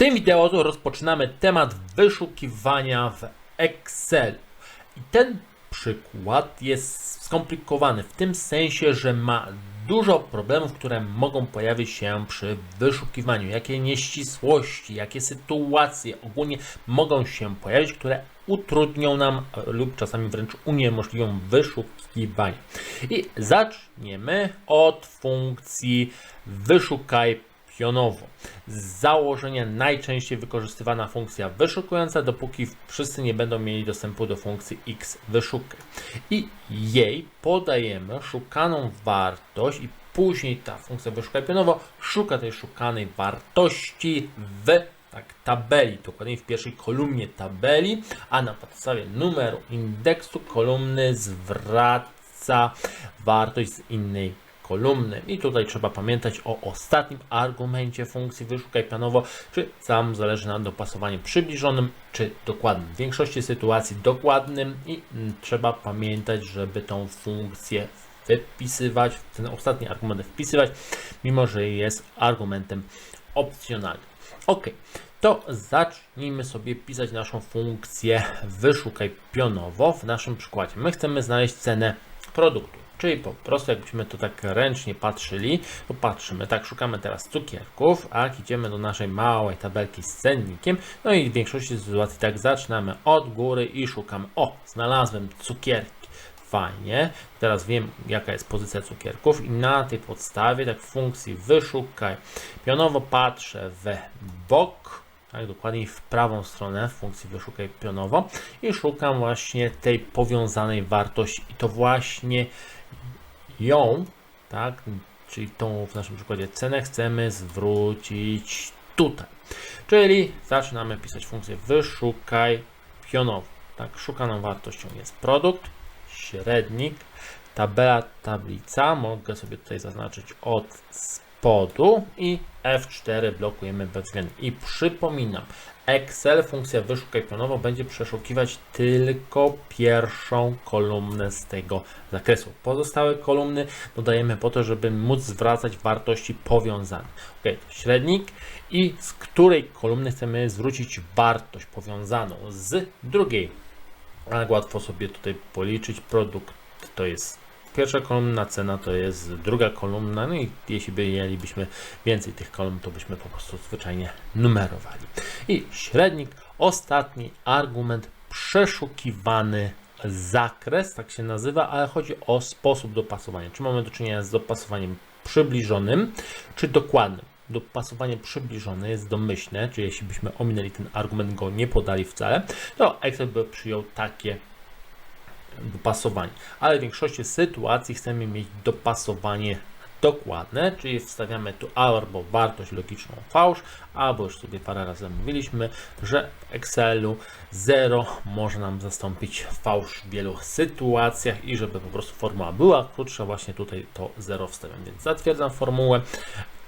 tym wideo rozpoczynamy temat wyszukiwania w Excel. I ten przykład jest skomplikowany w tym sensie, że ma dużo problemów, które mogą pojawić się przy wyszukiwaniu. Jakie nieścisłości, jakie sytuacje ogólnie mogą się pojawić, które utrudnią nam e, lub czasami wręcz uniemożliwią wyszukiwanie. I zaczniemy od funkcji wyszukaj pionowo. Z założenia najczęściej wykorzystywana funkcja wyszukująca, dopóki wszyscy nie będą mieli dostępu do funkcji x wyszukaj. I jej podajemy szukaną wartość i później ta funkcja wyszukaj pionowo szuka tej szukanej wartości w tak, tabeli, dokładnie w pierwszej kolumnie tabeli, a na podstawie numeru indeksu kolumny zwraca wartość z innej kolumny. I tutaj trzeba pamiętać o ostatnim argumencie funkcji wyszukaj planowo, czy sam zależy na dopasowaniu przybliżonym, czy dokładnym. W większości sytuacji dokładnym i mm, trzeba pamiętać, żeby tą funkcję wypisywać, ten ostatni argument wpisywać, mimo że jest argumentem opcjonalnym. Ok, to zacznijmy sobie pisać naszą funkcję wyszukaj pionowo w naszym przykładzie. My chcemy znaleźć cenę produktu. Czyli po prostu jakbyśmy to tak ręcznie patrzyli, to patrzymy, tak szukamy teraz cukierków, a idziemy do naszej małej tabelki z cennikiem, no i w większości sytuacji tak zaczynamy od góry i szukamy, o, znalazłem cukierki. Fajnie, teraz wiem jaka jest pozycja cukierków i na tej podstawie, tak w funkcji wyszukaj, pionowo patrzę w bok, tak, dokładniej w prawą stronę w funkcji wyszukaj pionowo i szukam właśnie tej powiązanej wartości i to właśnie ją, tak, czyli tą w naszym przykładzie cenę chcemy zwrócić tutaj. Czyli zaczynamy pisać funkcję wyszukaj pionowo. Tak, szukaną wartością jest produkt, średnik, tabela, tablica. Mogę sobie tutaj zaznaczyć od spodu i F4 blokujemy bezwzględnie. I przypominam, Excel, funkcja wyszukaj pionowo, będzie przeszukiwać tylko pierwszą kolumnę z tego zakresu. Pozostałe kolumny dodajemy po to, żeby móc zwracać wartości powiązane. Ok, średnik i z której kolumny chcemy zwrócić wartość powiązaną z drugiej. Tak łatwo sobie tutaj policzyć. Produkt to jest pierwsza kolumna, cena to jest druga kolumna, no i jeśli by mielibyśmy więcej tych kolumn, to byśmy po prostu zwyczajnie numerowali. I średnik, ostatni argument, przeszukiwany zakres, tak się nazywa, ale chodzi o sposób dopasowania. Czy mamy do czynienia z dopasowaniem przybliżonym, czy dokładnym. Dopasowanie przybliżone jest domyślne, czyli jeśli byśmy ominęli ten argument, go nie podali wcale, to Excel by przyjął takie dopasowanie. Ale w większości sytuacji chcemy mieć dopasowanie dokładne, czyli wstawiamy tu albo wartość logiczną fałsz, albo już sobie parę razy mówiliśmy, że w Excelu 0 może nam zastąpić fałsz w wielu sytuacjach i żeby po prostu formuła była krótsza, właśnie tutaj to 0 wstawiam, więc zatwierdzam formułę,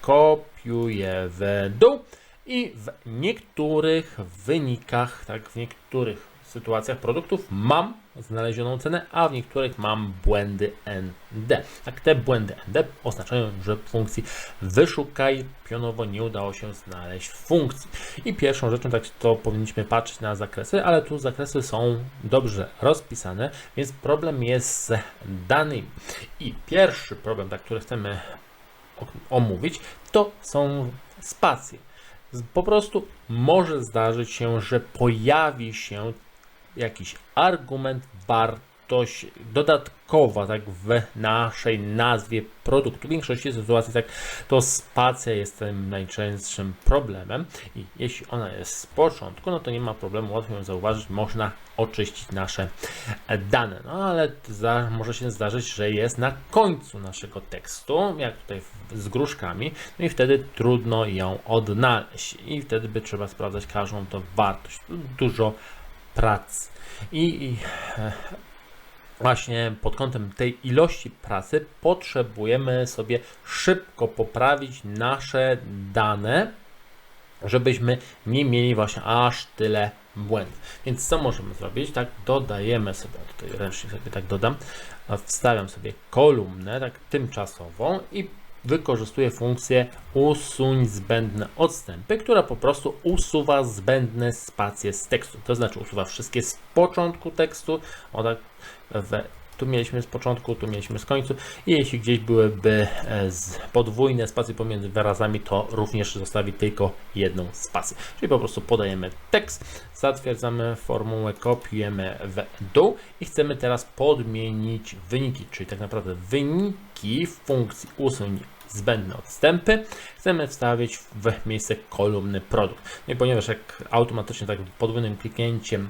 kopiuję w dół i w niektórych wynikach, tak, w niektórych sytuacjach produktów mam znalezioną cenę, a w niektórych mam błędy ND. Tak, te błędy ND oznaczają, że funkcji wyszukaj pionowo nie udało się znaleźć funkcji. I pierwszą rzeczą, tak to powinniśmy patrzeć na zakresy, ale tu zakresy są dobrze rozpisane, więc problem jest z danymi. I pierwszy problem, tak, który chcemy omówić, to są spacje. Po prostu może zdarzyć się, że pojawi się jakiś argument, wartość dodatkowa tak w naszej nazwie produktu. W większości sytuacji tak to spacja jest tym najczęstszym problemem i jeśli ona jest z początku, no to nie ma problemu, łatwo ją zauważyć, można oczyścić nasze dane. No ale za, może się zdarzyć, że jest na końcu naszego tekstu, jak tutaj z gruszkami, no i wtedy trudno ją odnaleźć i wtedy by trzeba sprawdzać każdą tą wartość. Dużo pracy. I, i e, właśnie pod kątem tej ilości pracy potrzebujemy sobie szybko poprawić nasze dane, żebyśmy nie mieli właśnie aż tyle błędów. Więc co możemy zrobić? Tak, dodajemy sobie, tutaj ręcznie sobie tak dodam, wstawiam sobie kolumnę, tak tymczasową i wykorzystuje funkcję usuń zbędne odstępy, która po prostu usuwa zbędne spacje z tekstu. To znaczy usuwa wszystkie z początku tekstu, tak, we, tu mieliśmy z początku, tu mieliśmy z końcu i jeśli gdzieś byłyby e, podwójne spacje pomiędzy wyrazami, to również zostawi tylko jedną spację. Czyli po prostu podajemy tekst, zatwierdzamy formułę, kopiujemy w dół i chcemy teraz podmienić wyniki, czyli tak naprawdę wyniki w funkcji usuń zbędne odstępy chcemy wstawić w miejsce kolumny produkt. No i ponieważ jak automatycznie tak podwójnym kliknięciem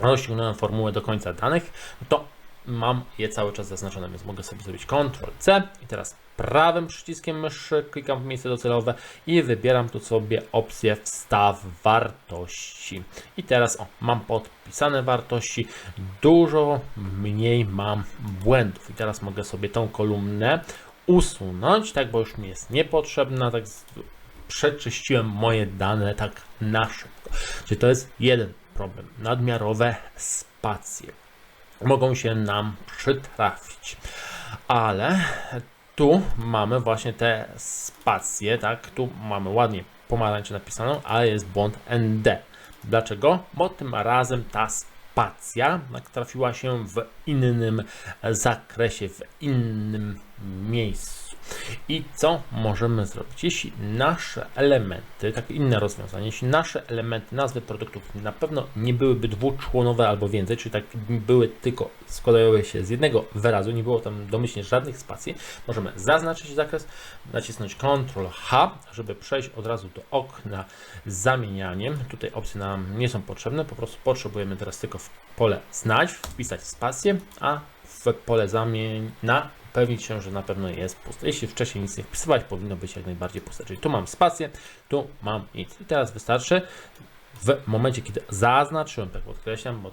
rozciągnąłem formułę do końca danych, to mam je cały czas zaznaczone, więc mogę sobie zrobić Ctrl-C i teraz prawym przyciskiem myszy klikam w miejsce docelowe i wybieram tu sobie opcję wstaw wartości. I teraz o, mam podpisane wartości, dużo mniej mam błędów i teraz mogę sobie tą kolumnę usunąć, tak, bo już mi jest niepotrzebna, tak przeczyściłem moje dane tak na szybko. Czyli to jest jeden problem, nadmiarowe spacje mogą się nam przytrafić. Ale tu mamy właśnie te spacje, tak? Tu mamy ładnie pomarańcze napisaną, ale jest błąd ND. Dlaczego? Bo tym razem ta spacja trafiła się w innym zakresie, w innym miejscu. I co możemy zrobić? Jeśli nasze elementy, takie inne rozwiązanie, jeśli nasze elementy, nazwy produktów na pewno nie byłyby dwuczłonowe albo więcej, czyli tak były tylko składały się z jednego wyrazu, nie było tam domyślnie żadnych spacji, możemy zaznaczyć zakres, nacisnąć Ctrl H, żeby przejść od razu do okna z zamienianiem. Tutaj opcje nam nie są potrzebne, po prostu potrzebujemy teraz tylko w pole znać, wpisać spację, a w pole zamień na upewnić się, że na pewno jest puste. Jeśli wcześniej nic nie wpisywać, powinno być jak najbardziej puste. Czyli tu mam spację, tu mam nic. I teraz wystarczy w momencie, kiedy zaznaczyłem, tak podkreślam, bo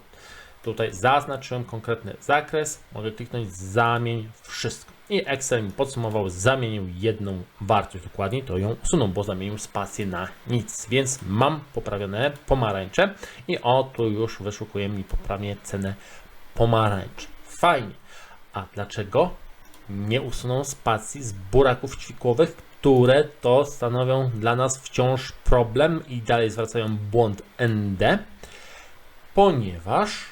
tutaj zaznaczyłem konkretny zakres, mogę kliknąć zamień wszystko. I Excel mi podsumował, zamienił jedną wartość dokładniej, to ją usunął, bo zamienił spację na nic. Więc mam poprawione pomarańcze i o tu już wyszukuje mi poprawnie cenę pomarańczy. Fajnie. A dlaczego? Nie usuną spacji z buraków ćwikłowych, które to stanowią dla nas wciąż problem i dalej zwracają błąd ND, ponieważ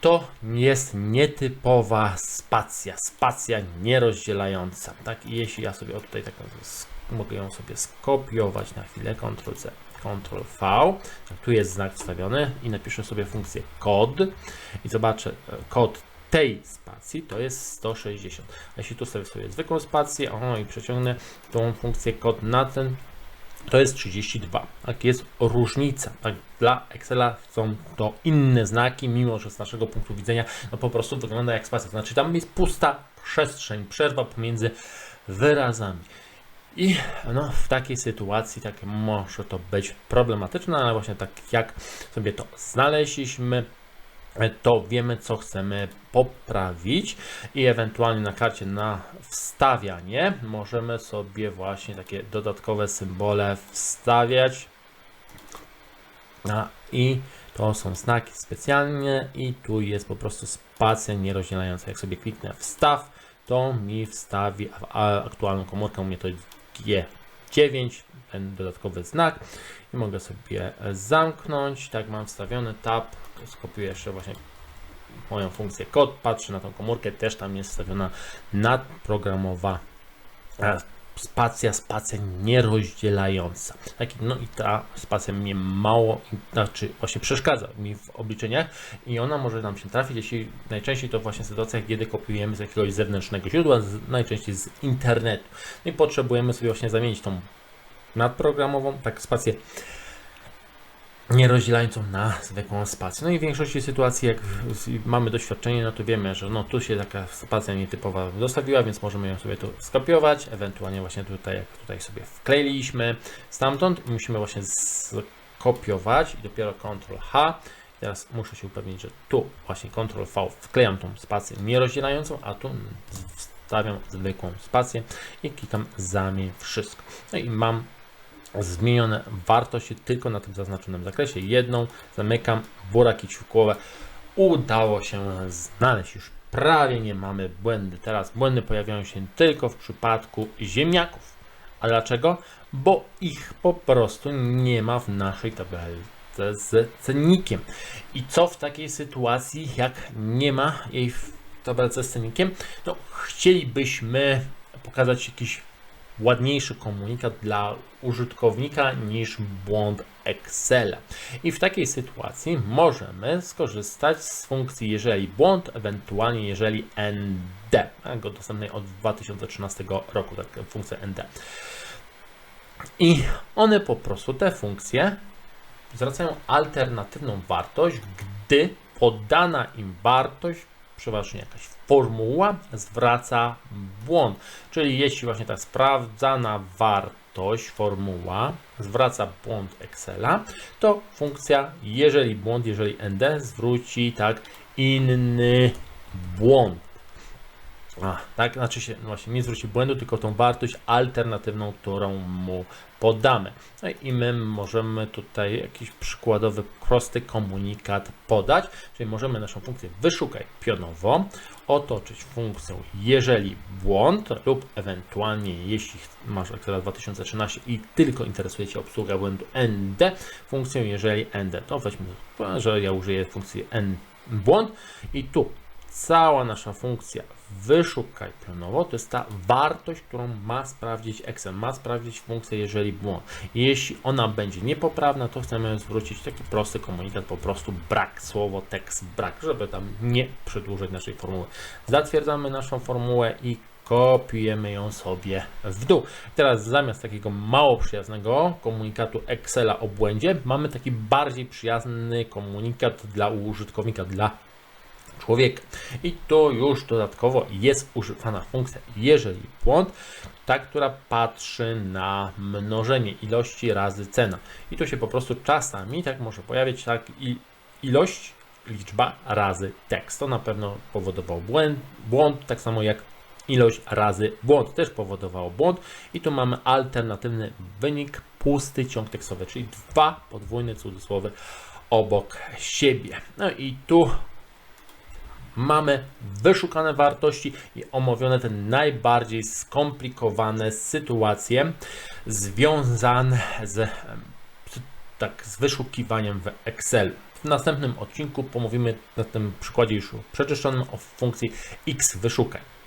to jest nietypowa spacja, spacja nierozdzielająca. Tak, i jeśli ja sobie tutaj tak mogę ją sobie skopiować na chwilę, Ctrl C, Ctrl V, tu jest znak wstawiony i napiszę sobie funkcję kod i zobaczę e, kod tej spacji to jest 160. A jeśli tu sobie sobie zwykłą spację o, i przeciągnę tą funkcję kod na ten, to jest 32. Tak jest różnica. Tak, dla Excela są to inne znaki, mimo że z naszego punktu widzenia no po prostu wygląda jak spacja. Znaczy tam jest pusta przestrzeń, przerwa pomiędzy wyrazami. I no, w takiej sytuacji tak może to być problematyczne, ale właśnie tak jak sobie to znaleźliśmy, to wiemy, co chcemy poprawić i ewentualnie na karcie na wstawianie możemy sobie właśnie takie dodatkowe symbole wstawiać. I to są znaki specjalne i tu jest po prostu spacja nierozdzielająca. Jak sobie kliknę wstaw, to mi wstawi aktualną komórkę, u mnie to jest G9, ten dodatkowy znak i mogę sobie zamknąć, tak mam wstawiony tab, skopiuję jeszcze właśnie moją funkcję kod, patrzę na tą komórkę, też tam jest wstawiona nadprogramowa e, spacja, spacja nierozdzielająca. Tak, no i ta spacja mnie mało, znaczy właśnie przeszkadza mi w obliczeniach i ona może nam się trafić, jeśli najczęściej to właśnie w sytuacjach, kiedy kopiujemy z jakiegoś zewnętrznego źródła, z, najczęściej z internetu. No i potrzebujemy sobie właśnie zamienić tą nadprogramową, tak spację nie rozdzielającą na zwykłą spację. No i w większości sytuacji, jak mamy doświadczenie, no to wiemy, że no tu się taka spacja nietypowa dostawiła, więc możemy ją sobie tu skopiować, ewentualnie właśnie tutaj, jak tutaj sobie wkleiliśmy stamtąd, musimy właśnie skopiować i dopiero Ctrl H. Teraz muszę się upewnić, że tu właśnie Ctrl V wklejam tą spację nierozdzielającą, a tu wstawiam zwykłą spację i klikam zamień wszystko. No i mam zmienione wartości tylko na tym zaznaczonym zakresie. Jedną zamykam, buraki ćwikłowe udało się znaleźć już prawie nie mamy błędy. Teraz błędy pojawiają się tylko w przypadku ziemniaków. A dlaczego? Bo ich po prostu nie ma w naszej tabelce z cennikiem. I co w takiej sytuacji, jak nie ma jej w tabelce z cennikiem? No, chcielibyśmy pokazać jakiś ładniejszy komunikat dla użytkownika niż błąd Excela. I w takiej sytuacji możemy skorzystać z funkcji jeżeli błąd, ewentualnie jeżeli ND, tak, go dostępnej od 2013 roku, tak, funkcja ND. I one po prostu, te funkcje, zwracają alternatywną wartość, gdy podana im wartość, przeważnie jakaś formuła, zwraca błąd. Czyli jeśli właśnie ta sprawdzana wartość, formuła zwraca błąd Excela, to funkcja jeżeli błąd, jeżeli ND zwróci tak inny błąd. A, tak, znaczy się, no właśnie nie zwróci błędu, tylko tą wartość alternatywną, którą mu podamy. No i my możemy tutaj jakiś przykładowy, prosty komunikat podać, czyli możemy naszą funkcję wyszukaj pionowo, otoczyć funkcją jeżeli błąd lub ewentualnie jeśli masz Excel 2013 i tylko interesuje Cię obsługa błędu ND, funkcją jeżeli ND, to weźmy, że ja użyję funkcji N błąd. I tu cała nasza funkcja wyszukaj pionowo, to jest ta wartość, którą ma sprawdzić Excel, ma sprawdzić funkcję, jeżeli błąd. Jeśli ona będzie niepoprawna, to chcemy zwrócić taki prosty komunikat, po prostu brak, słowo, tekst brak, żeby tam nie przedłużyć naszej formuły. Zatwierdzamy naszą formułę i kopiujemy ją sobie w dół. Teraz zamiast takiego mało przyjaznego komunikatu Excela o błędzie, mamy taki bardziej przyjazny komunikat dla użytkownika, dla człowieka. I tu już dodatkowo jest używana funkcja jeżeli błąd, ta, która patrzy na mnożenie ilości razy cena. I tu się po prostu czasami tak może pojawić tak ilość, liczba razy tekst. To na pewno powodował błęd, błąd, tak samo jak ilość razy błąd też powodowało błąd. I tu mamy alternatywny wynik, pusty ciąg tekstowy, czyli dwa podwójne cudzysłowy obok siebie. No i tu mamy wyszukane wartości i omówione te najbardziej skomplikowane sytuacje związane z, tak, z wyszukiwaniem w Excel. W następnym odcinku pomówimy na tym przykładzie już przeczyszczonym o funkcji X wyszukaj.